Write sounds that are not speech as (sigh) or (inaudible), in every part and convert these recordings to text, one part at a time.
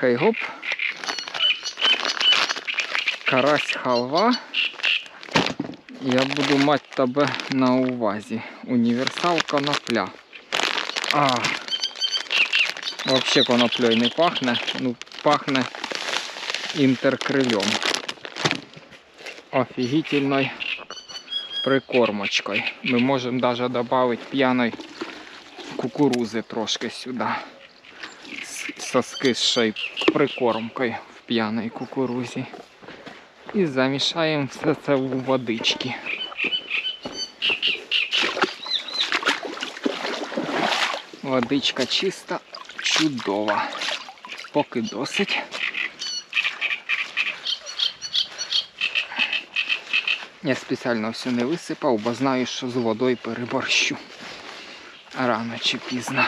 хей гоп. Карась халва. Я буду мати тебе на увазі. Універсал конопля. А. Вообще коноплею не пахне. Ну, пахне інтеркрильом. Офігітельною прикормочкою. Ми можемо навіть додати п'яної кукурузи трошки сюди. С- Со скисшою прикормкою в п'яній кукурузі. І замішаємо все це у водички. Водичка чиста, чудова. Поки досить. Я спеціально все не висипав, бо знаю, що з водою переборщу. Рано чи пізно.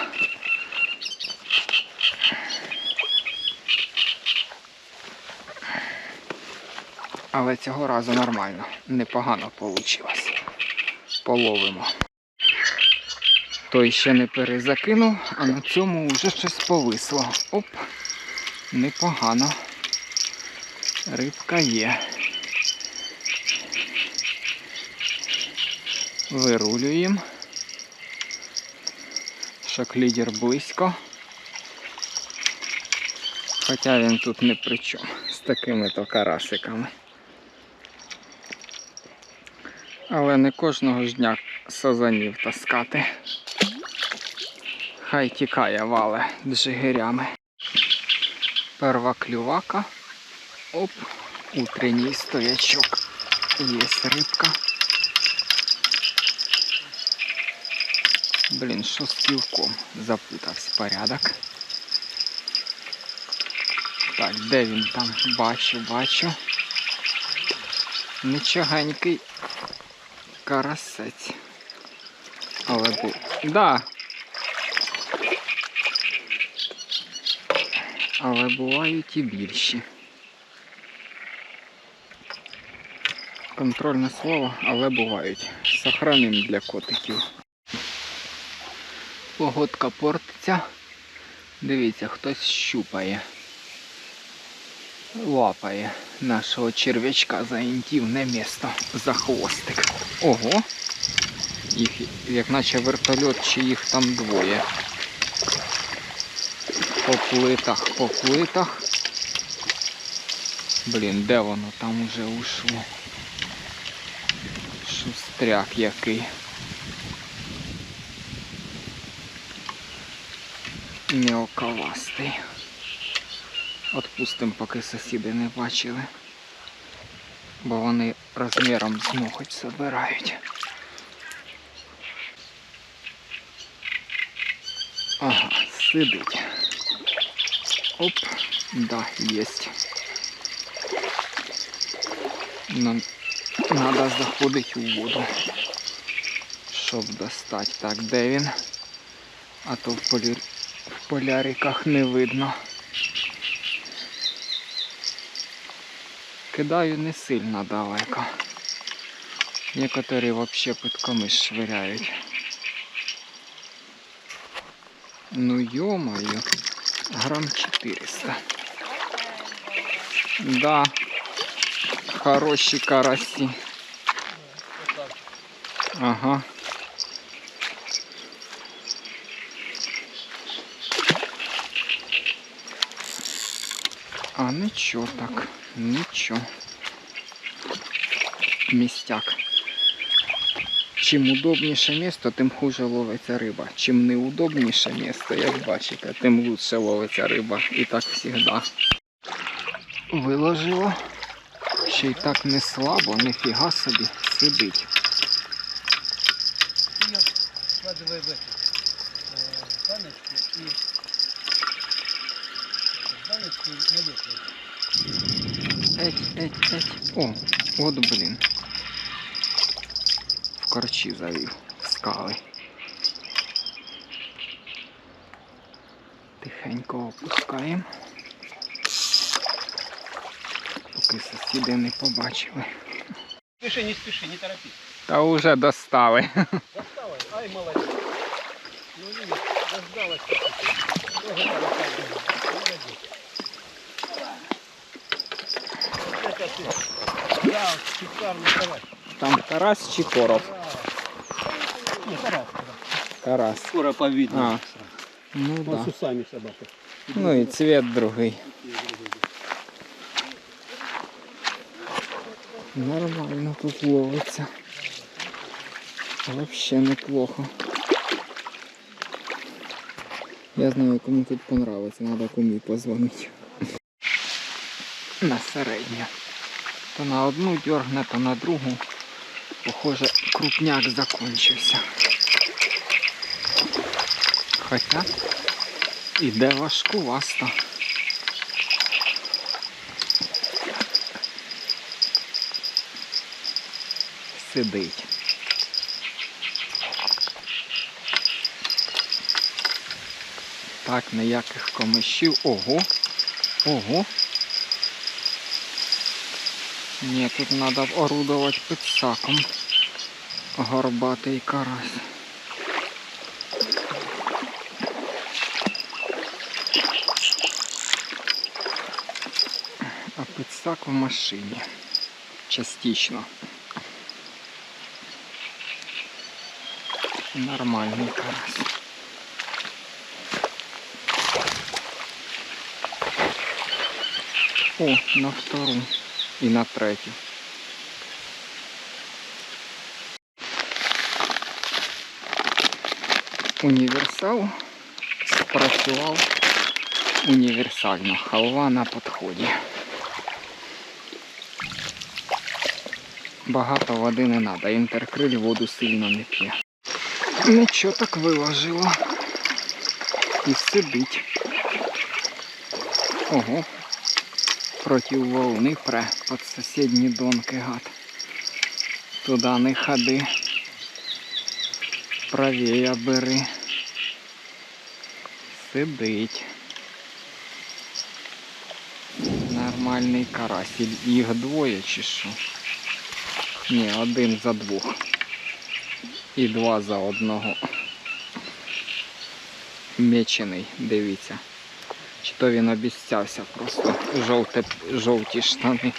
Але цього разу нормально, непогано вийшло. Половимо. Той ще не перезакинув, а на цьому вже щось повисло. Оп, непогано. Рибка є. Вирулюємо. Шоклідер близько. Хоча він тут не при чому. З такими то карасиками. Але не кожного ж дня сазанів таскати. Хай тікає вале джигирями. Перва клювака. Оп, утренній стоячок. Є рибка. Блін, що з ківком? Запутався порядок. Так, де він там? Бачу, бачу. Нічогенький карасець. Але був. Да. Але бувають і більші. Контрольне слово, але бувають. Сохраним для котиків. Погодка портиться. Дивіться, хтось щупає. Лапає нашого черв'ячка за інтівне місто, за хвостик. Ого! Їх як наче вертольот, чи їх там двоє. По плитах, по плитах. Блін, де воно там уже ушло? Шустряк який. Мелковастий. Отпустимо, поки сусіди не бачили. Бо вони розміром з ноготь забирають. Ага, сидить. Оп, да, есть. Нам надо заходити у воду, щоб достати. Так, де він? А то в, полі... в поляриках не видно. Кидаю не сильно далеко. Некоторі вообще під камиш швиряють. Ну ё-моё, грамм 400. Да, хороші карасі. Ага. А нічого так, нічого. Містяк. Чим удобніше місто, тим хуже ловиться риба. Чим неудобніше місто, як бачите, тим лучше ловиться риба. І так завжди. Виложила. Ще й так не слабо, ніфіга собі сидить. Складывай в эту э, баночку и баночку на лед ложи. Еть, еть, еть. О, от блін. В корчі завів. в Скали. Тихенько опускаємо. Поки сусіди не побачили. Спеши, не спеши, не торопись. Та вже достали. Доставай. Ай, молодец. Ну, видишь, дождалась. Тоже там оставила. Молодец. Да, шикарный карась. Там карась чи короб? Карась. Скоро повидно. А. Ну да. усами собака. Ну і цвет другий. Нормально тут ловиться. Вообще неплохо. Я знаю, кому тут понравиться, надо кумі позвонити. (laughs) На середню. То на одну дергне, то на другу. Похоже, крупняк закончився. Хоча іде важкувасто. Сидить. Так, ніяких комишів. Ого. Ого. Ні, тут треба орудувати підсаком. Горбатий карась. А підсак в машині. Частично. Нормальний карась. О, на втору і на третю. Універсал спрацював універсально. Халва на підході. Багато води не треба, інтеркриль воду сильно не п'є. Нічого так виложило. І сидить. Ого. Проти волни пре під сусідні донки гад. Туди не ходи. Правіє бери. Сидить. Нормальний карась. Їх двоє чи що? Ні, один за двох. І два за одного. Мечений, дивіться. Чи то він обіцявся просто жовте, жовті штани.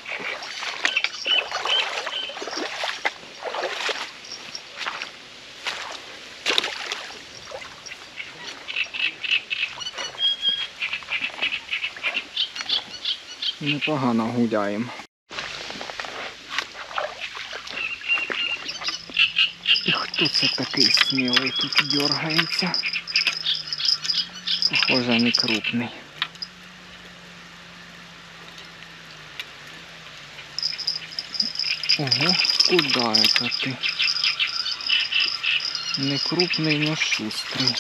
Непогано гуляємо. Хто це такий смілий тут дергається? Похоже, не крупний. Ого, куда это ты? Не крупний, но шустрий.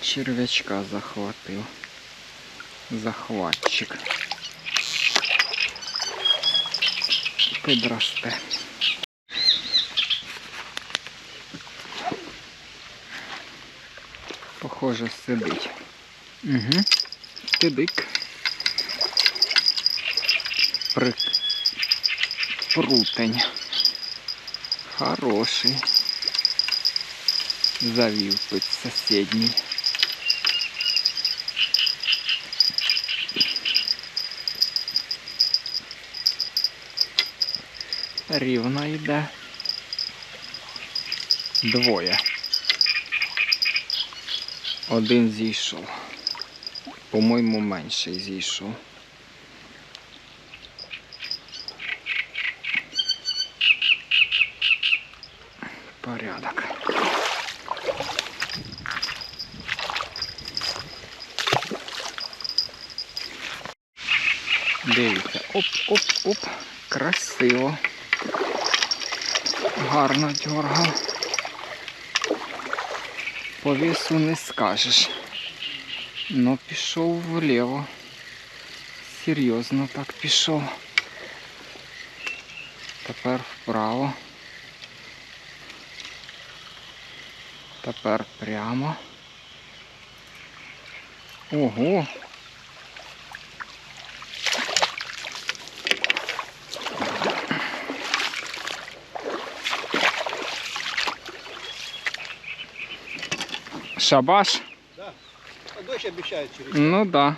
Червячка захватив. Захватчик. Підросте. Похоже, сидить. Угу. Тидик. Прутень. Хороший. Завів під сусідній. Рівно йде. Двоє. Один зійшов. По-моєму, менший зійшов. Порядок. Дивіться, оп-оп-оп, красиво. Гарно дергав. По весу не скажеш. Но пішов вліво. Серйозно так пішов. Тепер вправо. Тепер прямо. Ого. Шабаш? Да. А дождь обещает через... Ну да.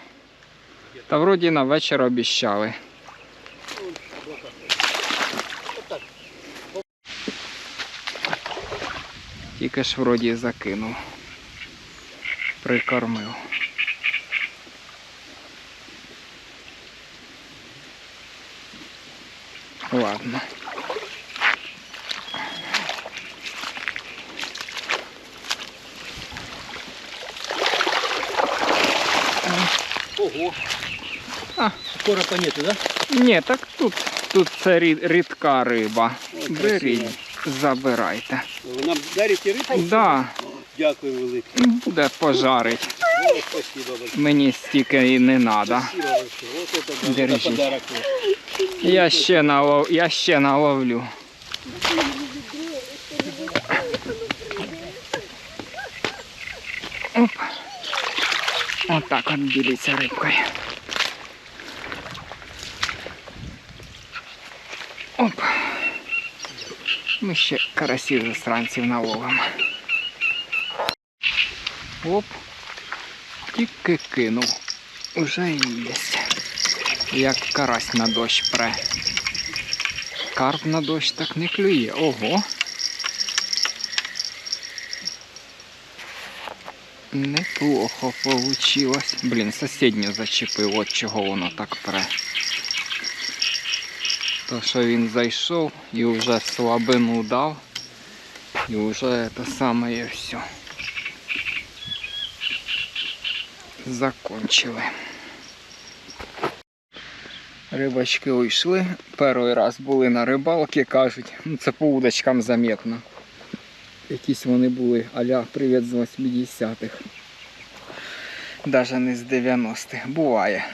Та вроді на вечір обіщали. Тільки ж вроді закинув. Прикормив. Ладно. Ого. А. Коропа нету, да? Ні, так тут, тут це рід- рідка риба. Ой, Беріть. Забирайте. Ви нам дарите рибу? Да, Дякую велике. буде пожарить. О, спасибо большое. Мені стільки і не треба. Спасибо большое. Вот это да, Держи. подарок. Я ще налов... я ще наловлю. Оп. Отак от ділиться рибкою. Оп. Ми ще карасів засранців наловимо. Оп. Тільки кинув. Уже є. Як карась на дощ пре. Карп на дощ так не клює. Ого. Неплохо получилось. Блін, сусідню зачепив, от чого воно так пре. То, що він зайшов і вже слабину дав. І вже те саме і все. Закончили. Рибачки уйшли. Перший раз були на рибалці, кажуть, ну це по удочкам заметно. Якісь вони були аля привіт з 80-х. Даже не з 90-х. Буває.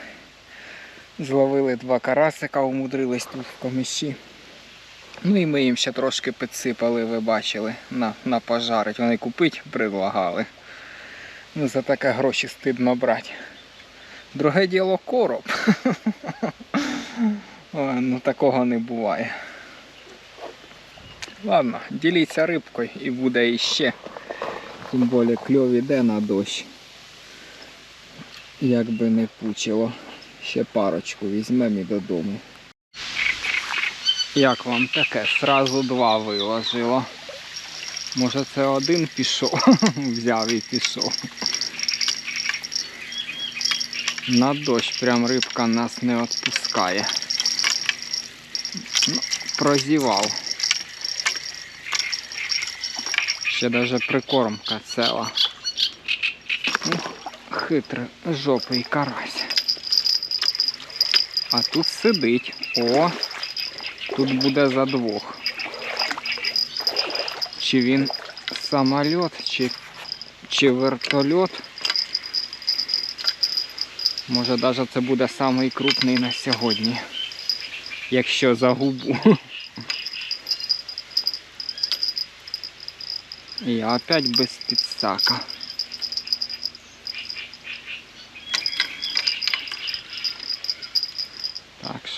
Зловили два карасика, умудрились тут в коміші. Ну і ми їм ще трошки підсипали, ви бачили, на, на пожарить. Вони купить предлагали. Ну за таке гроші стидно брати. Друге діло короб. (laughs) Ну такого не буває. Ладно, діліться рибкою і буде іще. Тим більше кльов іде на дощ. Як би не пучило. Ще парочку візьмемо і додому. Як вам таке? Сразу два виложило. Може це один пішов, (laughs) взяв і пішов. На дощ прям рибка нас не відпускає. Ну, прозівав. Ще даже прикормка ціла. Хитрий жопий карась. А тут сидить. О! Тут буде за двох. Чи він самоліт, чи, чи вертольот. Може навіть це буде самий на сьогодні. Якщо загубу. І опять без підсака.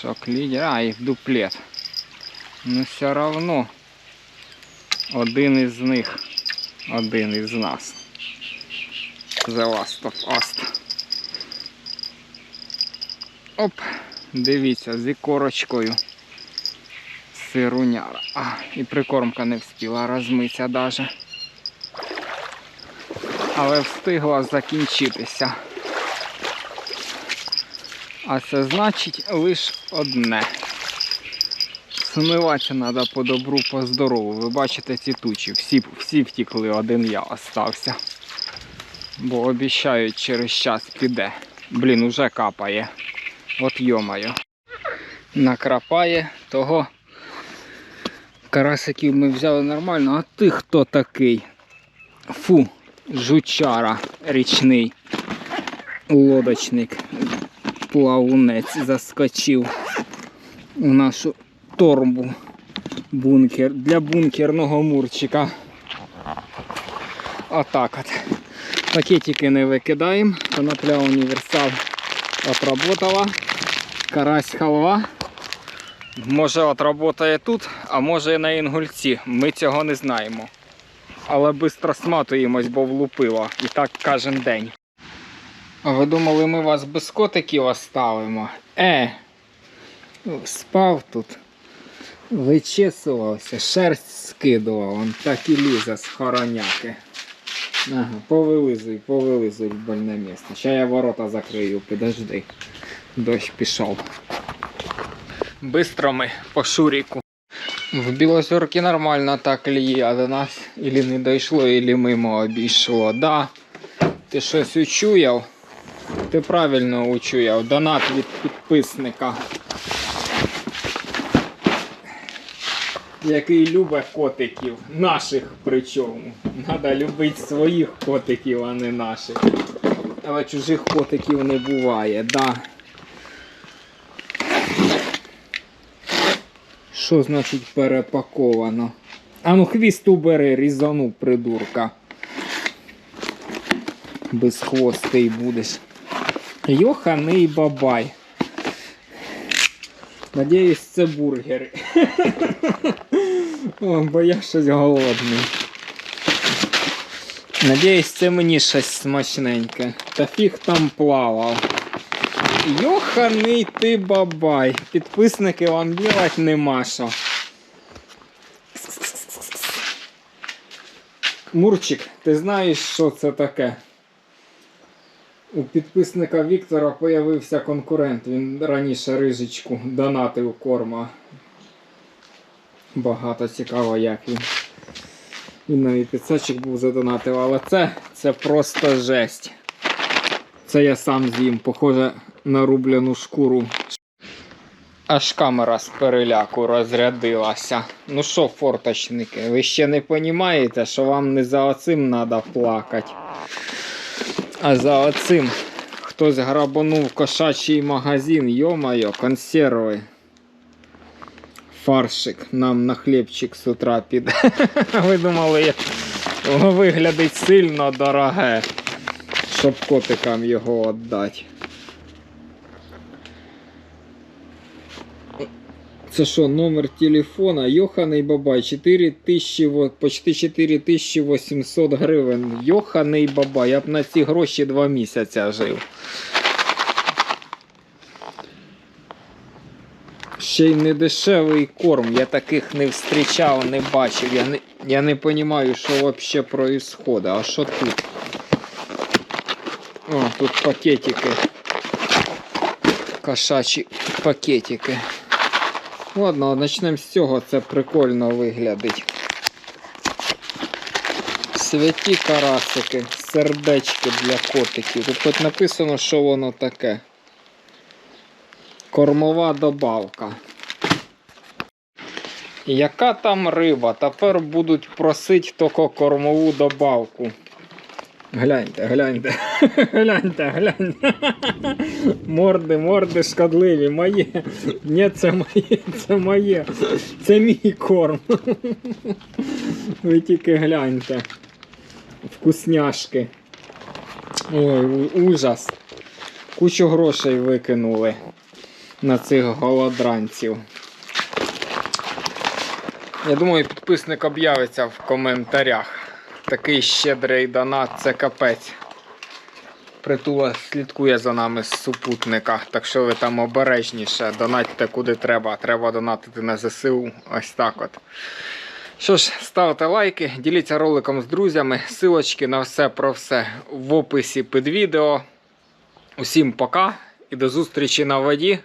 Так, що. А, в дуплет. Ну все равно один із них, один із нас. The Last of Us. Оп, дивіться, з ікорочкою. Сируняра. А, і прикормка не встигла розмитися даже. Але встигла закінчитися. А це значить лише одне. Смиватися треба по добру, по здорову. Ви бачите ці тучі. Всі, всі втікли, один я остався. Бо обіцяють через час піде. Блін, уже капає. От йомаю. Накрапає того. Карасиків ми взяли нормально, а ти хто такий? Фу, жучара річний лодочник. Плавунець заскочив у нашу торбу бункер для бункерного мурчика. Отак от. Пакетики не викидаємо. Конопля універсал отработала. Карась халва. Може отработає тут, а може і на інгульці. Ми цього не знаємо. Але швидко сматуємось, бо влупило. І так кожен день. А ви думали, ми вас без котиків оставимо? Е, спав тут, вичесувався, шерсть скидував, он так і лізе з хороняки. Ага, повилизуй, повилизуй в больне місце. Ща я ворота закрию, підожди. Дощ пішов. Бистро ми по шуріку. В Білозорці нормально так ліє, а до нас ілі не дійшло, ілі мимо обійшло. Да, ти щось учуяв? Ти правильно учуяв. Донат від підписника. Який любить котиків, наших причому. Надо любити своїх котиків, а не наших. Але чужих котиків не буває, да. Що значить перепаковано? А ну хвіст убери, різану, придурка. Без хвостей будеш. Йоханий бабай. Надіюсь, це бургери. (laughs) О, бо я щось голодний. Надіюсь, це мені щось смачненьке. Та фіг там плавав. Йоханий ти бабай. Підписники вам ділать нема що. Мурчик, ти знаєш, що це таке? У підписника Віктора появився конкурент. Він раніше рижечку донатив корма. Багато цікаво, як він. Він навіть підсачик був задонатив, але це, це просто жесть. Це я сам з'їм, похоже на рублену шкуру. Аж камера з переляку розрядилася. Ну що, форточники, ви ще не розумієте, що вам не за оцим треба плакати. А за оцим хтось грабанув кошачий магазин, йо-моє, консерви. Фаршик нам на хлібчик з утра піде. (laughs) Ви думали, воно виглядить сильно дороге, щоб котикам його віддати. Це що, номер телефона? Йоханий бабай, 4 тисячі, почти 4800 гривень. Йоханий бабай, я б на ці гроші два місяця жив. Ще й не дешевий корм, я таких не зустрічав, не бачив. Я не, я не розумію, що взагалі відбувається. А що тут? О, тут пакетики. Кошачі пакетики. Ладно, почнемо з цього, це прикольно виглядить. Святі карасики, сердечки для котиків. Тут хоч написано, що воно таке. Кормова добавка. Яка там риба? Тепер будуть просити тільки кормову добавку. Гляньте, гляньте, (laughs) гляньте, гляньте. Морди, морди шкодливі, моє. Ні, це моє, це моє. Це мій корм. Ви тільки гляньте. Вкусняшки. Ой, ужас. Кучу грошей викинули на цих голодранців. Я думаю, підписник об'явиться в коментарях. Такий щедрий донат, це капець. Притула слідкує за нами з супутника, так що ви там обережніше, донатьте куди треба. Треба донатити на ЗСУ. Ось так от. Що ж, ставте лайки, діліться роликом з друзями. Силочки на все про все в описі під відео. Усім пока і до зустрічі на воді.